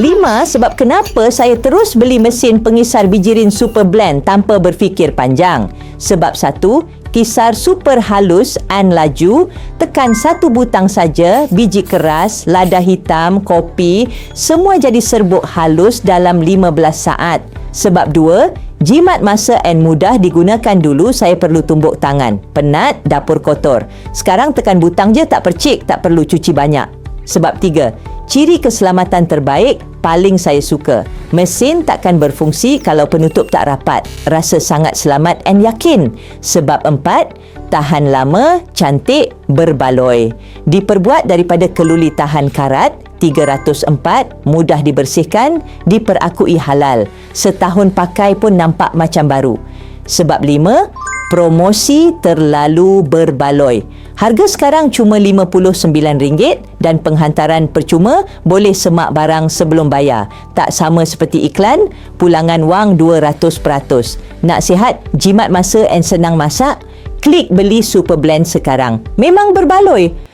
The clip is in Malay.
Lima, sebab kenapa saya terus beli mesin pengisar bijirin Super Blend tanpa berfikir panjang. Sebab satu, kisar super halus and laju, tekan satu butang saja, biji keras, lada hitam, kopi, semua jadi serbuk halus dalam 15 saat. Sebab dua, jimat masa and mudah digunakan dulu saya perlu tumbuk tangan. Penat, dapur kotor. Sekarang tekan butang je tak percik, tak perlu cuci banyak. Sebab tiga, ciri keselamatan terbaik paling saya suka. Mesin takkan berfungsi kalau penutup tak rapat. Rasa sangat selamat and yakin. Sebab empat, tahan lama, cantik, berbaloi. Diperbuat daripada keluli tahan karat, 304, mudah dibersihkan, diperakui halal. Setahun pakai pun nampak macam baru. Sebab lima, promosi terlalu berbaloi. Harga sekarang cuma RM59 dan penghantaran percuma boleh semak barang sebelum bayar. Tak sama seperti iklan, pulangan wang 200%. Nak sihat, jimat masa and senang masak? Klik beli Super Blend sekarang. Memang berbaloi.